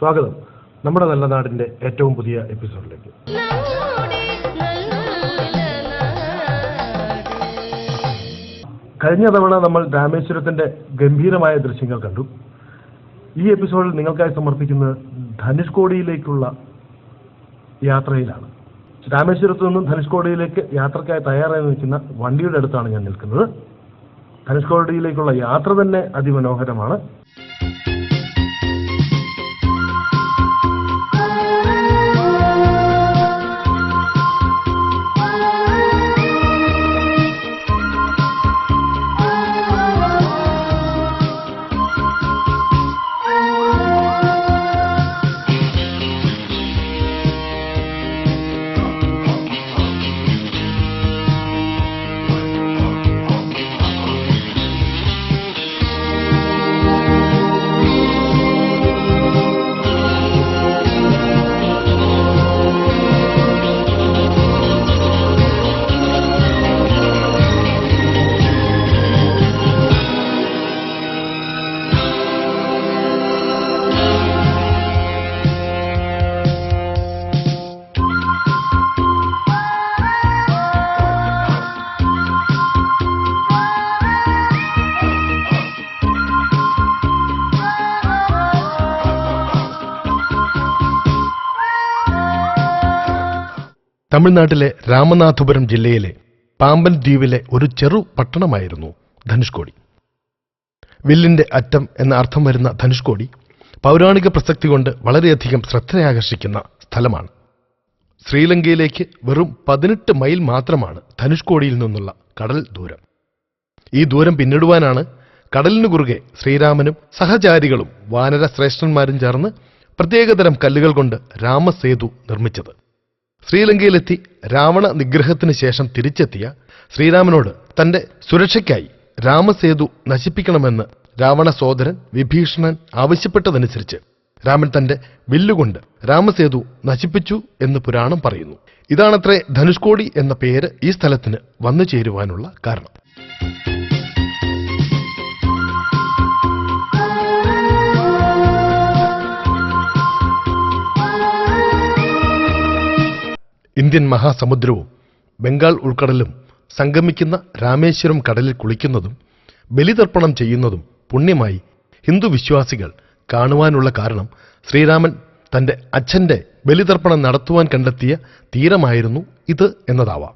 സ്വാഗതം. നമ്മുടെ നല്ല നാടിന്റെ ഏറ്റവും പുതിയ എപ്പിസോഡിലേക്ക്. കഴിഞ്ഞ തവണ നമ്മൾ രാമേശ്വരത്തിന്റെ ഗംഭീരമായ ദൃശ്യങ്ങൾ കണ്ടു. ഈ എപ്പിസോഡിൽ നിങ്ങൾക്കായി സമർപ്പിക്കുന്നത് ധനുഷ്കോടിയിലേക്കുള്ള യാത്രയിലാണ്. രാമേശ്വരത്തു നിന്നും ധനുഷ്കോടിയിലേക്ക് യാത്രക്കായി തയ്യാറായി നിൽക്കുന്ന വണ്ടിയുടെ അടുത്താണ് ഞാൻ നിൽക്കുന്നത്. ധനുഷ്കോടിയിലേക്കുള്ള യാത്ര തന്നെ അതിമനോഹരമാണ്. തമിഴ്നാട്ടിലെ രാമനാഥപുരം ജില്ലയിലെ പാമ്പൻ ദ്വീപിലെ ഒരു ചെറു പട്ടണമായിരുന്നു ധനുഷ്കോടി. വില്ലിന്റെ അറ്റം എന്ന അർത്ഥം വരുന്ന ധനുഷ്കോടി പൗരാണിക പ്രസക്തി കൊണ്ട് വളരെയധികം ശ്രദ്ധയാകർഷിക്കുന്ന സ്ഥലമാണ്. ശ്രീലങ്കയിലേക്ക് വെറും പതിനെട്ട് മൈൽ മാത്രമാണ് ധനുഷ്കോടിയിൽ നിന്നുള്ള കടൽ ദൂരം. ഈ ദൂരം പിന്നിടുവാനാണ് കടലിനു കുറുകെ ശ്രീരാമനും സഹചാരികളും വാനര ശ്രേഷ്ഠന്മാരും ചേർന്ന് പ്രത്യേകതരം കല്ലുകൾ കൊണ്ട് രാമസേതു നിർമ്മിച്ചത്. ശ്രീലങ്കയിലെത്തി രാവണ നിഗ്രഹത്തിന് ശേഷം തിരിച്ചെത്തിയ ശ്രീരാമനോട് തന്റെ സുരക്ഷയ്ക്കായി രാമസേതു നശിപ്പിക്കണമെന്ന് രാവണ സോദരൻ വിഭീഷണൻ ആവശ്യപ്പെട്ടതനുസരിച്ച് രാമൻ തന്റെ വില്ലുകൊണ്ട് രാമസേതു നശിപ്പിച്ചു എന്ന് പുരാണം പറയുന്നു. ഇതാണത്രേ ധനുഷ്കോടി എന്ന പേര് ഈ സ്ഥലത്തിന് വന്നു ചേരുവാനുള്ള കാരണം. ഇന്ത്യൻ മഹാസമുദ്രവും ബംഗാൾ ഉൾക്കടലും സംഗമിക്കുന്ന രാമേശ്വരം കടലിൽ കുളിക്കുന്നതും ബലിതർപ്പണം ചെയ്യുന്നതും പുണ്യമായി ഹിന്ദു വിശ്വാസികൾ കാണുവാനുള്ള കാരണം ശ്രീരാമൻ തന്റെ അച്ഛന്റെ ബലിതർപ്പണം നടത്തുവാൻ കണ്ടെത്തിയ തീരമായിരുന്നു ഇത് എന്നതാവാം.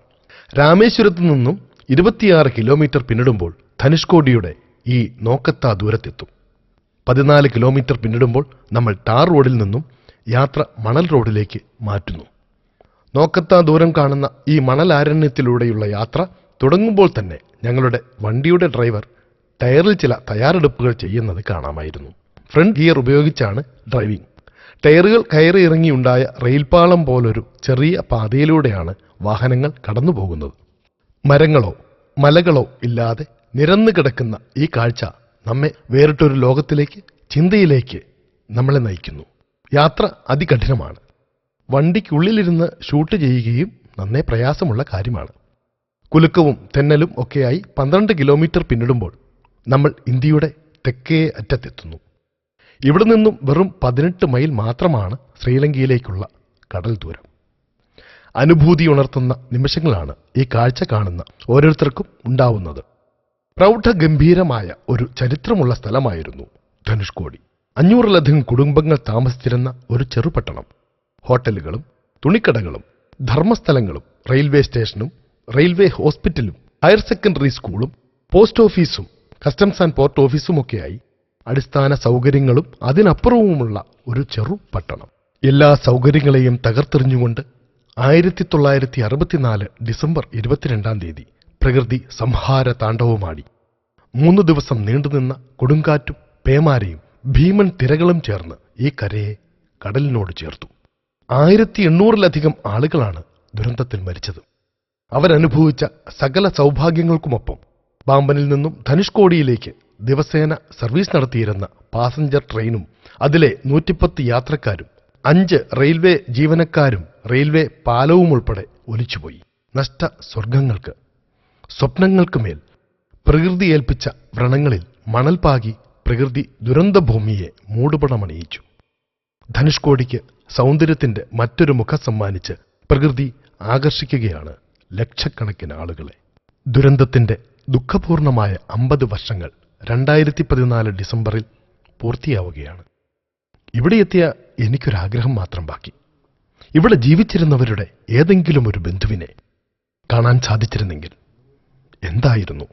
രാമേശ്വരത്തു നിന്നും ഇരുപത്തിയാറ് കിലോമീറ്റർ പിന്നിടുമ്പോൾ ധനുഷ്കോടിയുടെ ഈ നോക്കത്താ ദൂരത്തെത്തും. പതിനാല് കിലോമീറ്റർ പിന്നിടുമ്പോൾ നമ്മൾ ടാർ റോഡിൽ നിന്നും യാത്ര മണൽ റോഡിലേക്ക് മാറ്റുന്നു. നോക്കത്താ ദൂരം കാണുന്ന ഈ മണലാരണ്യത്തിലൂടെയുള്ള യാത്ര തുടങ്ങുമ്പോൾ തന്നെ ഞങ്ങളുടെ വണ്ടിയുടെ ഡ്രൈവർ ടയറിൽ ചില തയ്യാറെടുപ്പുകൾ ചെയ്യുന്നത് കാണാമായിരുന്നു. ഫ്രണ്ട് ഗിയർ ഉപയോഗിച്ചാണ് ഡ്രൈവിംഗ്. ടയറുകൾ കയറി ഇറങ്ങിയുണ്ടായ റെയിൽപാളം പോലൊരു ചെറിയ പാതയിലൂടെയാണ് വാഹനങ്ങൾ കടന്നുപോകുന്നത്. മരങ്ങളോ മലകളോ ഇല്ലാതെ നിരന്നു കിടക്കുന്ന ഈ കാഴ്ച നമ്മെ വേറിട്ടൊരു ലോകത്തിലേക്ക് ചിന്തയിലേക്ക് നമ്മളെ നയിക്കുന്നു. യാത്ര അതികഠിനമാണ്. വണ്ടിക്കുള്ളിലിരുന്ന് ഷൂട്ട് ചെയ്യുകയും നന്നേ പ്രയാസമുള്ള കാര്യമാണ്. കുലുക്കവും തെന്നലും ഒക്കെയായി പന്ത്രണ്ട് കിലോമീറ്റർ പിന്നിടുമ്പോൾ നമ്മൾ ഇന്ത്യയുടെ തെക്കേ അറ്റത്തെത്തുന്നു. ഇവിടെ നിന്നും വെറും പതിനെട്ട് മൈൽ മാത്രമാണ് ശ്രീലങ്കയിലേക്കുള്ള കടൽ ദൂരം. അനുഭൂതി ഉണർത്തുന്ന നിമിഷങ്ങളാണ് ഈ കാഴ്ച കാണുന്ന ഓരോരുത്തർക്കും ഉണ്ടാവുന്നത്. പ്രൗഢഗംഭീരമായ ഒരു ചരിത്രമുള്ള സ്ഥലമായിരുന്നു ധനുഷ്കോടി. അഞ്ഞൂറിലധികം കുടുംബങ്ങൾ താമസിച്ചിരുന്ന ഒരു ചെറുപട്ടണം. ഹോട്ടലുകളും തുണിക്കടകളും ധർമ്മസ്ഥലങ്ങളും റെയിൽവേ സ്റ്റേഷനും റെയിൽവേ ഹോസ്പിറ്റലും ഹയർ സെക്കൻഡറി സ്കൂളും പോസ്റ്റ് ഓഫീസും കസ്റ്റംസ് ആൻഡ് പോർട്ട് ഓഫീസുമൊക്കെയായി അടിസ്ഥാന സൗകര്യങ്ങളും അതിനപ്പുറവുമുള്ള ഒരു ചെറു പട്ടണം. എല്ലാ സൗകര്യങ്ങളെയും തകർത്തെറിഞ്ഞുകൊണ്ട് ആയിരത്തി തൊള്ളായിരത്തി അറുപത്തിനാല് ഡിസംബർ ഇരുപത്തിരണ്ടാം തീയതി പ്രകൃതി സംഹാര താണ്ഡവുമാടി മൂന്ന് ദിവസം നീണ്ടുനിന്ന കൊടുങ്കാറ്റും പേമാരയും ഭീമൻ തിരകളും ചേർന്ന് ഈ കരയെ കടലിനോട് ചേർത്തു. ആയിരത്തി എണ്ണൂറിലധികം ആളുകളാണ് ദുരന്തത്തിൽ മരിച്ചത്. അവരനുഭവിച്ച സകല സൗഭാഗ്യങ്ങൾക്കുമൊപ്പം പാമ്പനിൽ നിന്നും ധനുഷ്കോടിയിലേക്ക് ദിവസേന സർവീസ് നടത്തിയിരുന്ന പാസഞ്ചർ ട്രെയിനും അതിലെ നൂറ്റിപ്പത്ത് യാത്രക്കാരും അഞ്ച് റെയിൽവേ ജീവനക്കാരും റെയിൽവേ പാലവും ഉൾപ്പെടെ ഒലിച്ചുപോയി. നഷ്ട സ്വർഗങ്ങൾക്ക് സ്വപ്നങ്ങൾക്ക് മേൽ പ്രകൃതി ഏൽപ്പിച്ച വ്രണങ്ങളിൽ മണൽപാകി പ്രകൃതി ദുരന്തഭൂമിയെ മൂടുപടമണിയിച്ചു. ധനുഷ്കോടിക്ക് സൗന്ദര്യത്തിന്റെ മറ്റൊരു മുഖം സമ്മാനിച്ച് പ്രകൃതി ആകർഷിക്കുകയാണ് ലക്ഷക്കണക്കിന് ആളുകളെ. ദുരന്തത്തിന്റെ ദുഃഖപൂർണമായ അമ്പത് വർഷങ്ങൾ രണ്ടായിരത്തി പതിനാല് ഡിസംബറിൽ പൂർത്തിയാവുകയാണ്. ഇവിടെ എത്തിയ എനിക്കൊരാഗ്രഹം മാത്രം ബാക്കി. ഇവിടെ ജീവിച്ചിരുന്നവരുടെ ഏതെങ്കിലും ഒരു ബന്ധുവിനെ കാണാൻ സാധിച്ചിരുന്നെങ്കിൽ എന്തായിരുന്നു?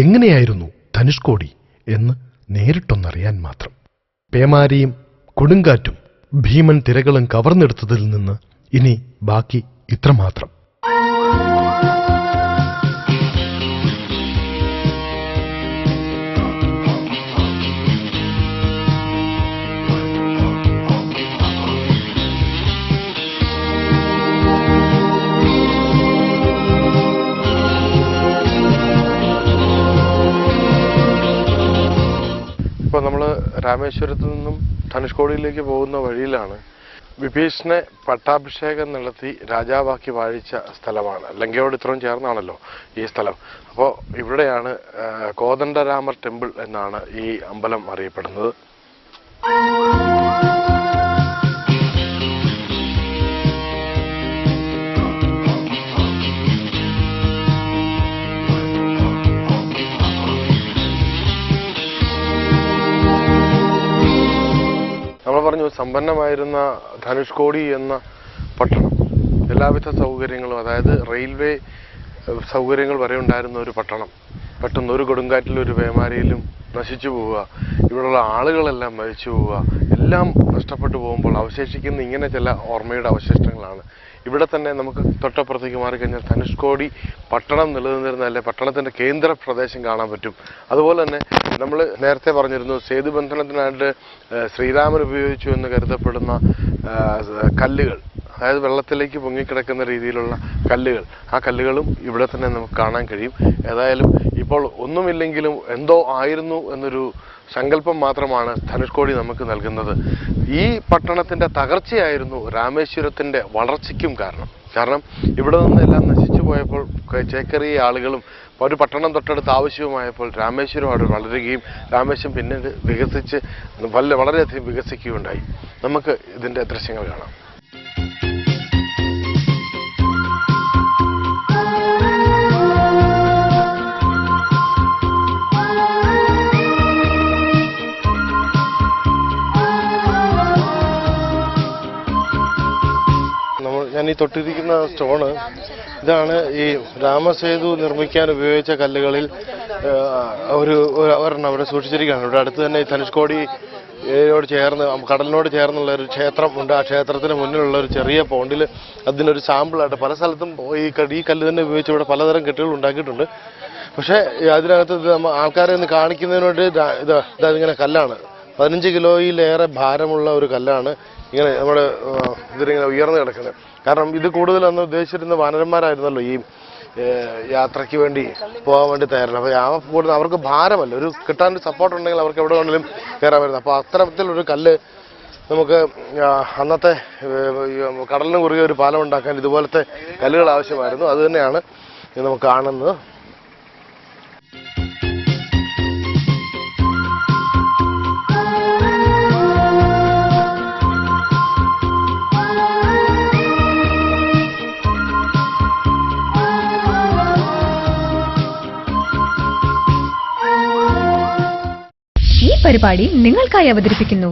എങ്ങനെയായിരുന്നു ധനുഷ്കോടി എന്ന് നേരിട്ടൊന്നറിയാൻ മാത്രം. പേമാരിയും കൊടുങ്കാറ്റും ഭീമൻ തിരകളും കവർന്നെടുത്തതിൽ നിന്ന് ഇനി ബാക്കി ഇത്രമാത്രം. ഇപ്പോൾ നമ്മൾ രാമേശ്വരത്ത് നിന്നും ധനുഷ്കോടിയിലേക്ക് പോകുന്ന വഴിയിലാണ്. വിഭീഷണെ പട്ടാഭിഷേകം നടത്തി രാജാവാക്കി വാഴിച്ച സ്ഥലമാണ്. ലങ്കയോട് ഇത്രയും ചേർന്നാണല്ലോ ഈ സ്ഥലം. അപ്പോൾ ഇവിടെയാണ് കോദണ്ഡരാമർ ടെമ്പിൾ എന്നാണ് ഈ അമ്പലം അറിയപ്പെടുന്നത്. സമ്പന്നമായിരുന്ന ധനുഷ്കോടി എന്ന പട്ടണം. എല്ലാവിധ സൗകര്യങ്ങളും അതായത് റെയിൽവേ സൗകര്യങ്ങൾ വരെ ഉണ്ടായിരുന്ന ഒരു പട്ടണം. പെട്ടെന്ന് ഒരു കൊടുങ്കാറ്റിലും ഒരു പേമാരിയിലും നശിച്ചു പോവുക ഇവിടെയുള്ള ആളുകളെല്ലാം മരിച്ചു പോവുക എല്ലാം നഷ്ടപ്പെട്ടു പോകുമ്പോൾ അവശേഷിക്കുന്ന ഇങ്ങനെ ചില ഓർമ്മയുടെ അവശിഷ്ടങ്ങളാണ്. ഇവിടെ തന്നെ നമുക്ക് തൊട്ടപ്പുറത്തേക്ക് മാറിക്കഴിഞ്ഞാൽ ധനുഷ്കോടി പട്ടണം നിലനിന്നിരുന്ന അല്ലെ പട്ടണത്തിന്റെ കേന്ദ്ര പ്രദേശം കാണാൻ പറ്റും. അതുപോലെ തന്നെ നമ്മൾ നേരത്തെ പറഞ്ഞിരുന്നു സേതുബന്ധനത്തിനായിട്ട് ശ്രീരാമൻ ഉപയോഗിച്ചു എന്ന് കരുതപ്പെടുന്ന കല്ലുകൾ. അതായത് വെള്ളത്തിലേക്ക് പൊങ്ങിക്കിടക്കുന്ന രീതിയിലുള്ള കല്ലുകൾ. ആ കല്ലുകളും ഇവിടെ തന്നെ നമുക്ക് കാണാൻ കഴിയും. ഏതായാലും ഇപ്പോൾ ഒന്നുമില്ലെങ്കിലും എന്തോ ആയിരുന്നു എന്നൊരു സങ്കല്പം മാത്രമാണ് ധനുഷ്കോടി നമുക്ക് നൽകുന്നത്. ഈ പട്ടണത്തിന്റെ തകർച്ചയായിരുന്നു രാമേശ്വരത്തിന്റെ വളർച്ചയ്ക്കും കാരണം. കാരണം ഇവിടെ നിന്ന് എല്ലാം നശിച്ചു പോയപ്പോൾ ചേക്കറിയ ആളുകളും ഒരു പട്ടണം തൊട്ടടുത്ത് ആവശ്യവുമായപ്പോൾ രാമേശ്വരം അവിടെ വളരുകയും രാമേശ്വരം പിന്നീട് വികസിച്ച് വല്ല വളരെയധികം വികസിക്കുകയുണ്ടായി. നമുക്ക് ഇതിന്റെ ദൃശ്യങ്ങൾ കാണാം. ഞാൻ ഈ തൊട്ടിരിക്കുന്ന സ്റ്റോണ് ഇതാണ് ഈ രാമസേതു നിർമ്മിക്കാൻ ഉപയോഗിച്ച കല്ലുകളിൽ ഒരു ഒരെണ്ണം അവിടെ സൂക്ഷിച്ചിരിക്കുകയാണ്. ഇവിടെ അടുത്ത് തന്നെ ധനുഷ്കോടി യോട് ചേർന്ന് കടലിനോട് ചേർന്നുള്ള ഒരു ക്ഷേത്രം ഉണ്ട്. ആ ക്ഷേത്രത്തിന് മുന്നിലുള്ള ഒരു ചെറിയ പോണ്ടിൽ അതിനൊരു സാമ്പിളായിട്ട് പല സ്ഥലത്തും ഈ ഈ കല്ല് തന്നെ ഉപയോഗിച്ച് ഇവിടെ പലതരം കെട്ടുകൾ ഉണ്ടാക്കിയിട്ടുണ്ട്. പക്ഷേ അതിനകത്ത് ആൾക്കാരെ ഒന്ന് കാണിക്കുന്നതിന് വേണ്ടി ഇതാ ഇത് ഇതാതിങ്ങനെ കല്ലാണ്. പതിനഞ്ച് കിലോയിലേറെ ഭാരമുള്ള ഒരു കല്ലാണ് ഇങ്ങനെ നമ്മുടെ ഇതിലിങ്ങനെ ഉയർന്നു കിടക്കുന്നത്. കാരണം ഇത് കൂടുതൽ അന്ന് ഉദ്ദേശിച്ചിരുന്ന വാനരന്മാരായിരുന്നല്ലോ ഈ യാത്രയ്ക്ക് വേണ്ടി പോകാൻ വേണ്ടി തയ്യാറാണ് അപ്പോൾ ആ കൂടുതൽ അവർക്ക് ഭാരമല്ല. ഒരു കിട്ടാൻ സപ്പോർട്ട് ഉണ്ടെങ്കിൽ അവർക്ക് എവിടെ വേണമെങ്കിലും കയറാൻ വരുന്നത് അപ്പോൾ അത്തരത്തിലൊരു കല്ല് നമുക്ക് അന്നത്തെ കടലിന് കുറുകെ ഒരു പാലം ഉണ്ടാക്കാൻ ഇതുപോലത്തെ കല്ലുകൾ ആവശ്യമായിരുന്നു. അത് തന്നെയാണ് നമുക്ക് കാണുന്നത്. പരിപാടി നിങ്ങൾക്കായി അവതരിപ്പിക്കുന്നു.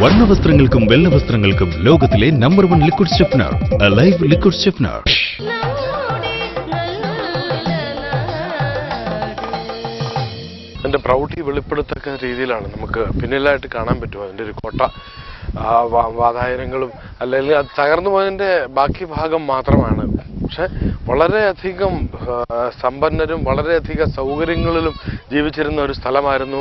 വർണ വസ്ത്രങ്ങൾക്കും വെള്ള വസ്ത്രങ്ങൾക്കും ലോകത്തിലെ number one liquid stiffener live liquid stiffener അതിന്റെ പ്രൗഢി വെളിപ്പെടുത്തക്ക രീതിയിലാണ് നമുക്ക് പിന്നിലായിട്ട് കാണാൻ പറ്റും. അതിന്റെ ഒരു കോട്ട വാതായനങ്ങളും അല്ലെങ്കിൽ അത് തകർന്നു പോയതിന്റെ ബാക്കി ഭാഗം മാത്രമാണ്. പക്ഷെ വളരെയധികം സമ്പന്നരും വളരെയധികം സൗകര്യങ്ങളിലും ജീവിച്ചിരുന്ന ഒരു സ്ഥലമായിരുന്നു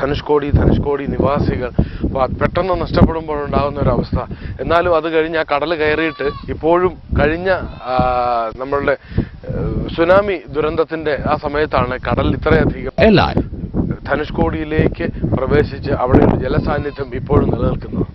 ധനുഷ്കോടി ധനുഷ്കോടി നിവാസികൾ. അപ്പോൾ പെട്ടെന്ന് നഷ്ടപ്പെടുമ്പോൾ ഉണ്ടാകുന്ന ഒരു അവസ്ഥ. എന്നാലും അത് കഴിഞ്ഞ് ആ കടൽ കയറിയിട്ട് ഇപ്പോഴും കഴിഞ്ഞ നമ്മളുടെ സുനാമി ദുരന്തത്തിന്റെ ആ സമയത്താണ് കടൽ ഇത്രയധികം എല്ലാ ധനുഷ്കോടിയിലേക്ക് പ്രവേശിച്ച് അവിടെയുള്ള ജലസാന്നിധ്യം ഇപ്പോഴും നിലനിൽക്കുന്നത്.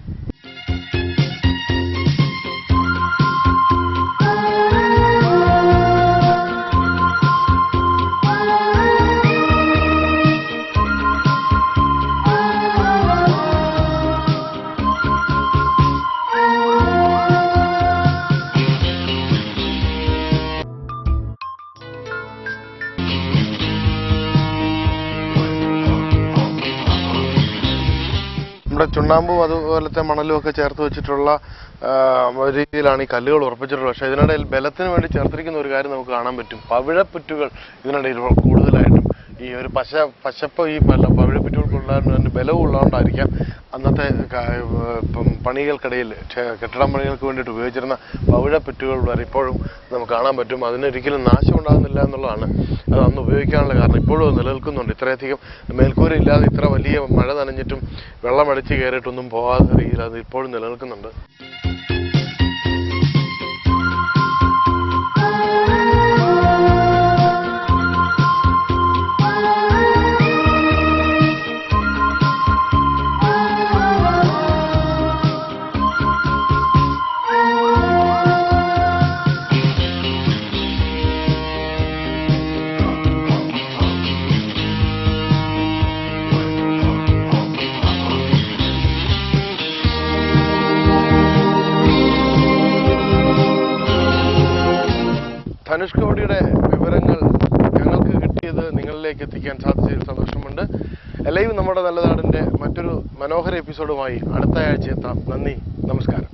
ചുണ്ണാമ്പും അതുപോലത്തെ മണലും ഒക്കെ ചേർത്ത് വെച്ചിട്ടുള്ള രീതിയിലാണ് ഈ കല്ലുകൾ ഉറപ്പിച്ചിട്ടുള്ളത്. പക്ഷേ ഇതിനിടയിൽ ബലത്തിന് വേണ്ടി ചേർത്തിരിക്കുന്ന ഒരു കാര്യം നമുക്ക് കാണാൻ പറ്റും. പവിഴപ്പുറ്റുകൾ ഇതിനിടയിൽ കൂടുതലായിട്ടും ഈ ഒരു പശ പശപ്പ് ഈ പല പവിഴപ്പുറ്റുകൾക്കുള്ളതിന് തന്നെ ബലവും ഉള്ളതുകൊണ്ടായിരിക്കാം അന്നത്തെ പണികൾക്കിടയിൽ കെട്ടിടം പണികൾക്ക് വേണ്ടിയിട്ട് ഉപയോഗിച്ചിരുന്ന പവിഴപ്പുറ്റുകൾ വരെ ഇപ്പോഴും നമുക്ക് കാണാൻ പറ്റും. അതിനൊരിക്കലും നാശം ഉണ്ടാകുന്നില്ല എന്നുള്ളതാണ്. അത് അന്ന് ഉപയോഗിക്കാനുള്ള കാരണം. ഇപ്പോഴും അത് നിലനിൽക്കുന്നുണ്ട്. ഇത്രയധികം മേൽക്കൂര ഇല്ലാതെ ഇത്ര വലിയ മഴ നനഞ്ഞിട്ടും വെള്ളം അടിച്ച് കയറിയിട്ടൊന്നും പോകാത്ത രീതിയിൽ അത് ഇപ്പോഴും നിലനിൽക്കുന്നുണ്ട്. ധനുഷ്കോടിയുടെ വിവരങ്ങൾ ഞങ്ങൾക്ക് കിട്ടിയത് നിങ്ങളിലേക്ക് എത്തിക്കാൻ സാധിച്ചതിൽ സന്തോഷമുണ്ട്. എല്ലാവരും നമ്മുടെ നല്ല നാടിന്റെ മറ്റൊരു മനോഹര എപ്പിസോഡുമായി അടുത്ത ആഴ്ച എത്താം. നന്ദി. നമസ്കാരം.